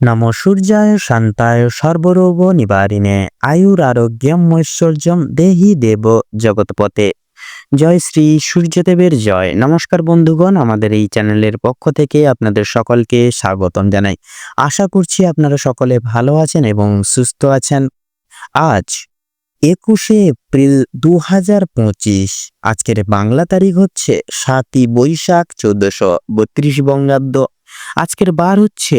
নম সূর্যায় শান্তায় সর্বরোগ নিবারিণে আয়ুর আরোগ্যম ঐশ্বর্যম দেহি দেব জগৎপথে জয় শ্রী সূর্যদেবের জয় নমস্কার বন্ধুগণ, আমাদের এই চ্যানেলের পক্ষ থেকে আপনাদের সকলকে স্বাগতম জানাই। আশা করছি আপনারা সকলে ভালো আছেন এবং সুস্থ আছেন। আজ একুশে এপ্রিল দু হাজার পঁচিশ, আজকের বাংলা তারিখ হচ্ছে সাতই বৈশাখ চোদ্দশো বত্রিশ বঙ্গাব্দ। আজকের বার হচ্ছে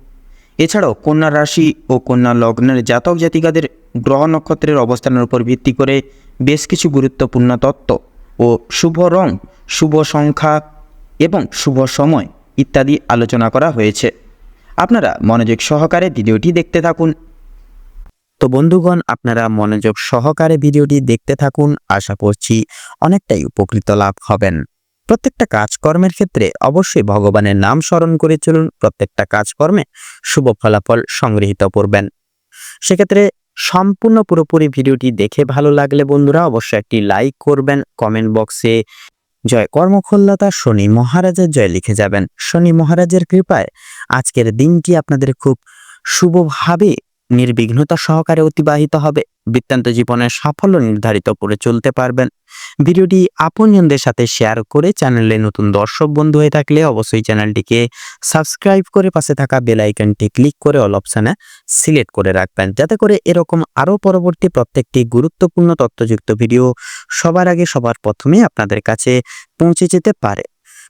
এছাড়াও কন্যা রাশি ও কন্যা লগ্নের জাতক জাতিকাদের গ্রহ নক্ষত্রের অবস্থানের উপর ভিত্তি করে বেশ কিছু গুরুত্বপূর্ণ তত্ত্ব ও শুভ রং, শুভ সংখ্যা এবং শুভ সময় ইত্যাদি আলোচনা করা হয়েছে। আপনারা মনোযোগ সহকারে ভিডিওটি দেখতে থাকুন। তো বন্ধুগণ, আপনারা মনোযোগ সহকারে ভিডিওটি দেখতে থাকুন। আশা করছি অনেকটাই উপকৃত লাভ হবেন। প্রত্যেকটা কাজকর্মের ক্ষেত্রে অবশ্যই ভগবানের নাম স্মরণ করে চলুন, প্রত্যেকটা কাজকর্মে শুভ ফলাফল সংগৃহীত করবেন। সেক্ষেত্রে সম্পূর্ণ পুরোপুরি ভিডিওটি দেখে ভালো লাগলে বন্ধুরা অবশ্যই একটি লাইক করবেন, কমেন্ট বক্সে জয় কর্মক্ষল্যতা শনি মহারাজের জয় লিখে যাবেন। শনি মহারাজের কৃপায় আজকের দিনটি আপনাদের খুব শুভভাবে নির্বিঘ্নতা সহকারে অতিবাহিত হবে। বৃত্তান্ত জীবনের সাফল্য নির্ধারিত করে চলতে পারবেন। ভিডিওটি আপনজনদের সাথে শেয়ার করে চ্যানেলে নতুন দর্শক বন্ধু হয়ে থাকলে অবশ্যই চ্যানেলটিকে সাবস্ক্রাইব করে পাশে থাকা বেল আইকনটি ক্লিক করে অল অপশানে সিলেক্ট করে রাখবেন। যাতে করে এরকম আরও পরবর্তী প্রত্যেকটি গুরুত্বপূর্ণ তথ্যযুক্ত ভিডিও সবার আগে সবার প্রথমে আপনাদের কাছে পৌঁছে যেতে পারে।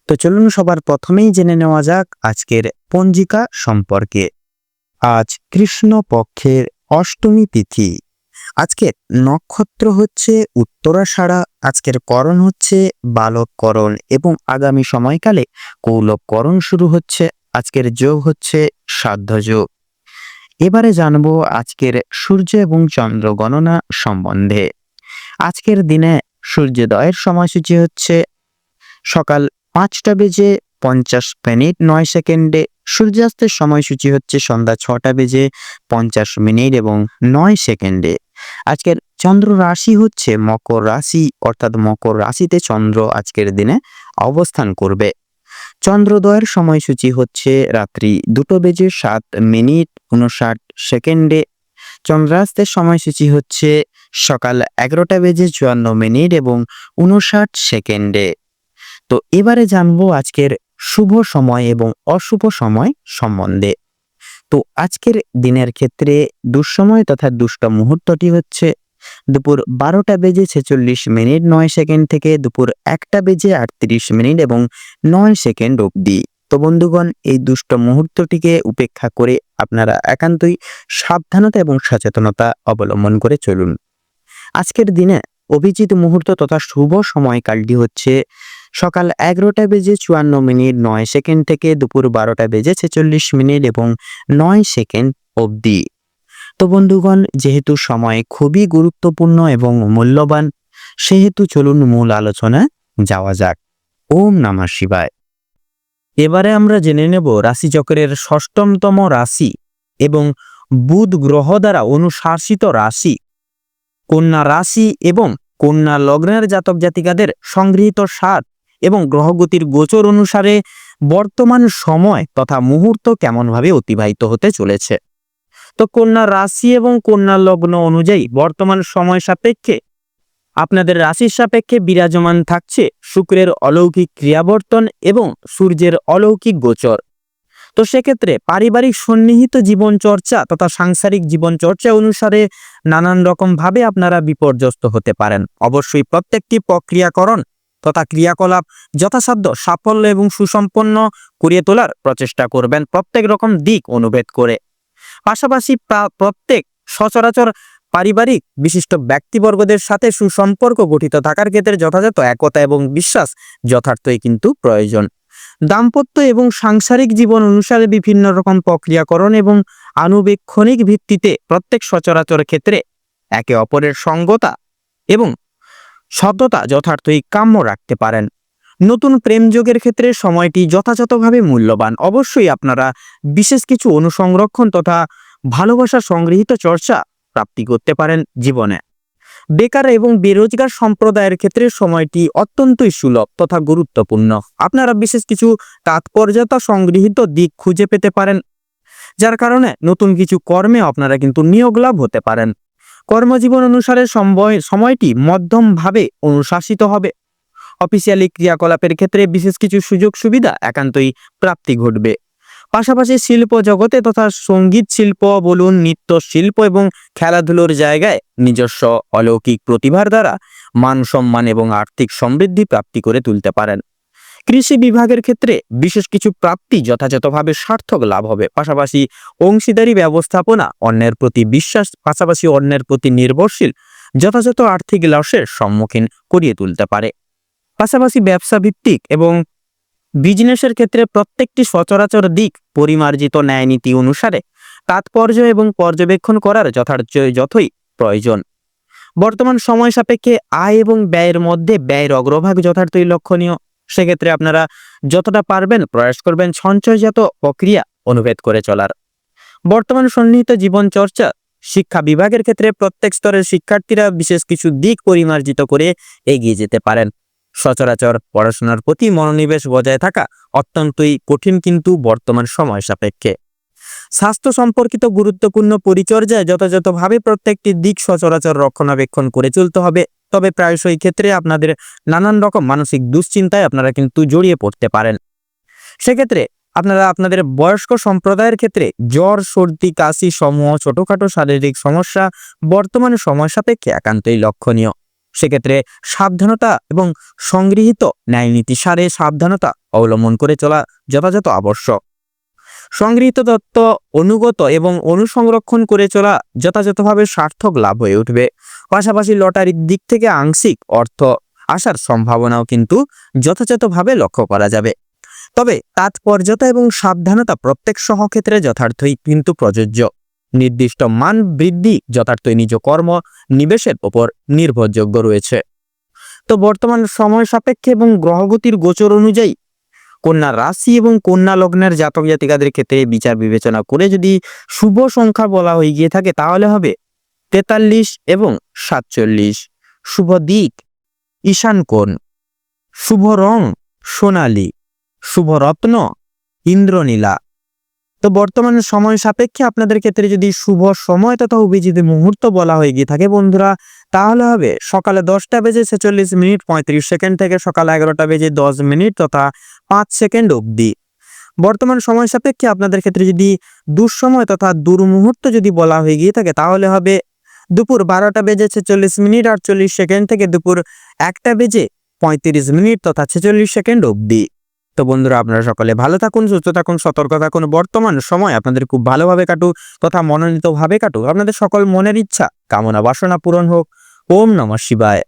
তো চলুন সবার প্রথমেই জেনে নেওয়া যাক আজকের পঞ্জিকা সম্পর্কে। আজ কৃষ্ণ পক্ষের অষ্টমী তিথি। আজকের নক্ষত্র হচ্ছে উত্তরাষাঢ়া, আজকের করণ হচ্ছে বালককরণ এবং আগামী সময়কালে কৌলভকরণ শুরু হচ্ছে, আজকের যোগ হচ্ছে সাধ্য যোগ এবারে জানব আজকের সূর্য এবং চন্দ্র গণনা সম্বন্ধে। আজকের দিনে সূর্যোদয়ের সময়সূচি হচ্ছে সকাল পাঁচটা বেজে পঞ্চাশ মিনিট নয় সেকেন্ডে। সূর্যাস্তের সময়সূচি হচ্ছে সন্ধ্যা ছটা বেজে পঞ্চাশ মিনিট এবং নয় সেকেন্ডে। আজকের চন্দ্র রাশি হচ্ছে মকর রাশি, অর্থাৎ মকর রাশিতে চন্দ্র আজকের দিনে অবস্থান করবে। চন্দ্রোদয়ের সময়সূচি হচ্ছে রাত্রি দুটো বেজে সাত মিনিট উনষাট সেকেন্ডে। চন্দ্রাস্তের সময়সূচি হচ্ছে সকাল এগারোটা বেজে চুয়ান্ন মিনিট এবং উনষাট সেকেন্ডে। তো এবারে জানব আজকের শুভ সময় এবং অশুভ সময় সম্বন্ধে। তো আজকের দিনের ক্ষেত্রে দুঃসময় তথা দুষ্ট মুহূর্তটি হচ্ছে দুপুর বারোটা বেজে ছেচল্লিশ মিনিট নয় সেকেন্ড থেকে দুপুর একটা বেজে আটত্রিশ মিনিট এবং নয় সেকেন্ড অবধি। তো বন্ধুগণ, এই দুষ্ট মুহূর্তটিকে উপেক্ষা করে আপনারা একান্তই সাবধানতা এবং সচেতনতা অবলম্বন করে চলুন। আজকের দিনে অভিজিৎ মুহূর্ত তথা শুভ সময়কালটি হচ্ছে সকাল এগারোটা বেজে চুয়ান্ন মিনিট নয় সেকেন্ড থেকে দুপুর বারোটা বেজে ছেচল্লিশ মিনিট এবং নয় সেকেন্ড অবধি। তো বন্ধুগণ, যেহেতু সময় খুবই গুরুত্বপূর্ণ এবং মূল্যবান, সেহেতু চলুন মূল আলোচনা যাওয়া যাক। ওম নামা শিবায়। এবারে আমরা জেনে নেব রাশিচক্রের ষষ্ঠমতম রাশি এবং বুধ গ্রহ দ্বারা অনুশাসিত রাশি কন্যা রাশি এবং কন্যা লগ্নের জাতক জাতিকাদের সংগৃহীত সাত এবং গ্রহগতির গোচর অনুসারে বর্তমান সময় তথা মুহূর্ত কেমনভাবে অতিবাহিত হতে চলেছে। তো কন্যা রাশি এবং কন্যা লগ্ন অনুযায়ী বর্তমান সময় সাপেক্ষে আপনাদের রাশির সাপেক্ষে বিরাজমান থাকছে শুক্রের অলৌকিক ক্রিয়াবর্তন এবং সূর্যের অলৌকিক গোচর। তো সেক্ষেত্রে পারিবারিক সন্নিহিত জীবন চর্চা তথা সাংসারিক জীবন চর্চা অনুসারে নানান রকম ভাবে আপনারা বিপর্যস্ত হতে পারেন। অবশ্যই প্রত্যেকটি প্রক্রিয়াকরণ তথা ক্রিয়াকলাপ যথাসাধ্য সাফল্য এবং সুসম্পন্ন করিয়ে তোলার প্রচেষ্টা করবেন প্রত্যেক রকম দিক অনুভেদ করে। পাশাপাশি প্রত্যেক সচরাচর পারিবারিক বিশিষ্ট ব্যক্তিবর্গদের সাথে সুসম্পর্ক গঠিত থাকার ক্ষেত্রে যথাযথ একতা এবং বিশ্বাস যথার্থই কিন্তু প্রয়োজন। দাম্পত্য এবং সাংসারিক জীবন অনুসারে বিভিন্ন রকম প্রক্রিয়াকরণ এবং আনুবেক্ষণিক ভিত্তিতে প্রত্যেক সচরাচর ক্ষেত্রে একে অপরের সঙ্গতা এবং সততা যথার্থই কাম্য রাখতে পারেন। নতুন প্রেম যোগের ক্ষেত্রে সময়টি যথাযথভাবে মূল্যবান। অবশ্যই আপনারা বিশেষ কিছু অনুসংরক্ষণ তথা ভালোবাসা সংগৃহীত চর্চা প্রাপ্তি করতে পারেন জীবনে। বেকার এবং বেরোজগার সম্প্রদায়ের ক্ষেত্রে সময়টি অত্যন্তই সুলভ তথা গুরুত্বপূর্ণ। আপনারা বিশেষ কিছু তাৎপর্যতা সংগৃহীত দিক খুঁজে পেতে পারেন, যার কারণে নতুন কিছু কর্মে আপনারা কিন্তু নিয়োগ লাভ হতে পারেন। কর্মজীবন অনুসারে সময় সময়টি মধ্যমভাবে অনুশাসিত হবে। অফিসিয়ালি ক্রিয়াকলাপের ক্ষেত্রে বিশেষ কিছু সুযোগ সুবিধা একান্তই প্রাপ্তি ঘটবে। পাশাপাশি শিল্প জগতে তথা সংগীত শিল্প বলুন, নৃত্য শিল্প এবং খেলাধুলোর জায়গায় নিজস্ব অলৌকিক প্রতিভার দ্বারা মান সম্মান এবং আর্থিক সমৃদ্ধি প্রাপ্তি করে তুলতে পারেন। কৃষি বিভাগের ক্ষেত্রে বিশেষ কিছু প্রাপ্তি যথাযথভাবে সার্থক লাভ হবে। পাশাপাশি অংশীদারি ব্যবস্থাপনা অন্যের প্রতি বিশ্বাস, পাশাপাশি অন্যের প্রতি নির্ভরশীল, যথাযথ আর্থিক লসের সম্মুখীন করিয়ে তুলতে পারে। পাশাপাশি ব্যবসা ভিত্তিক এবং বিজনেসের ক্ষেত্রে প্রত্যেকটি সচরাচর দিক পরিমার্জিত ন্যায় নীতি অনুসারে তাৎপর্য এবং পর্যবেক্ষণ করার যথার্থ যথই প্রয়োজন। বর্তমান সময় সাপেক্ষে আয় এবং ব্যয়ের মধ্যে ব্যয়ের অগ্রভাগ যথার্থই লক্ষণীয়। সেক্ষেত্রে আপনারা যতটা পারবেন প্রয়াস করবেন সঞ্চয়জাত প্রক্রিয়া অনুভেদ করে চলার। বর্তমান সন্নিহিত জীবন চর্চা শিক্ষা বিভাগের ক্ষেত্রে প্রত্যেক স্তরের শিক্ষার্থীরা বিশেষ কিছু দিক পরিমার্জিত করে এগিয়ে যেতে পারেন। সচরাচর পড়াশোনার প্রতি মনোনিবেশ বজায় থাকা অত্যন্তই কঠিন কিন্তু বর্তমান সময় সাপেক্ষে। স্বাস্থ্য সম্পর্কিত গুরুত্বপূর্ণ পরিচর্যায় যথাযথভাবে প্রত্যেকটি দিক সচরাচর রক্ষণাবেক্ষণ করে চলতে হবে। তবে প্রায়শই ক্ষেত্রে আপনাদের নানান রকম মানসিক দুশ্চিন্তায় আপনারা কিন্তু জড়িয়ে পড়তে পারেন। সেক্ষেত্রে আপনারা আপনাদের বয়স্ক সম্প্রদায়ের ক্ষেত্রে জ্বর, সর্দি, কাশি সমূহ ছোটখাটো শারীরিক সমস্যা বর্তমান সময় সাপেক্ষে একান্তই লক্ষণীয়। সেক্ষেত্রে সাবধানতা এবং সংগৃহীত ন্যায়নীতি সারে সাবধানতা অবলম্বন করে চলা যথাযথ আবশ্যক। সংগৃহীত তত্ত্ব অনুগত এবং অনুসংরক্ষণ করে চলা যথাযথভাবে সার্থক লাভ হয়ে উঠবে। পাশাপাশি লটারির দিক থেকে আংশিক অর্থ আসার সম্ভাবনাও কিন্তু যথাযথভাবে লক্ষ্য করা যাবে। তবে তাৎপর্যতা এবং সাবধানতা প্রত্যেক সহক্ষেত্রে যথার্থই কিন্তু প্রযোজ্য। নির্দিষ্ট মান বৃদ্ধি যথার্থই নিজ কর্ম নিবেশের ওপর নির্ভরযোগ্য রয়েছে। তো বর্তমান সময় সাপেক্ষে এবং গ্রহগতির গোচর অনুযায়ী কন্যা রাশি এবং কন্যা লগ্নের জাতক জাতিকাদের ক্ষেত্রে বিচার বিবেচনা করে যদি শুভ সংখ্যা বলা হয়ে গিয়ে থাকে তাহলে হবে তেতাল্লিশ এবং সাতচল্লিশ। শুভ দিক ঈশান কোণ। শুভ রং সোনালী। শুভ রত্ন ইন্দ্রনীলা। তো বর্তমান সময় সাপেক্ষে আপনাদের ক্ষেত্রে যদি শুভ সময় তথা অভিজিৎ মুহূর্ত বলা হয়ে গিয়ে থাকে বন্ধুরা। তাহলে হবে সকালে দশটা বেজে ছেচল্লিশ মিনিট পঁয়ত্রিশ সেকেন্ড থেকে সকাল এগারোটা বেজে দশ মিনিট তথা পাঁচ সেকেন্ড অবধি। বর্তমান সময় সাপেক্ষে আপনাদের ক্ষেত্রে যদি দুঃসময় তথা দুর্মুহূর্ত যদি বলা হয়ে গিয়ে থাকে, তাহলে হবে দুপুর বারোটা বেজে ছেচল্লিশ মিনিট আটচল্লিশ সেকেন্ড থেকে দুপুর একটা বেজে পঁয়ত্রিশ মিনিট তথা ছেচল্লিশ সেকেন্ড অবধি। তো বন্ধুরা, আপনারা সকলে ভালো থাকুন, সুস্থ থাকুন, সতর্ক থাকুন। বর্তমান সময় আপনাদের খুব ভালোভাবে কাটুক, তথা মনোনীতভাবে কাটুক। আপনাদের সকল মনের ইচ্ছা, কামনা বাসনা পূরণ হোক। ওম নমঃ শিবায়।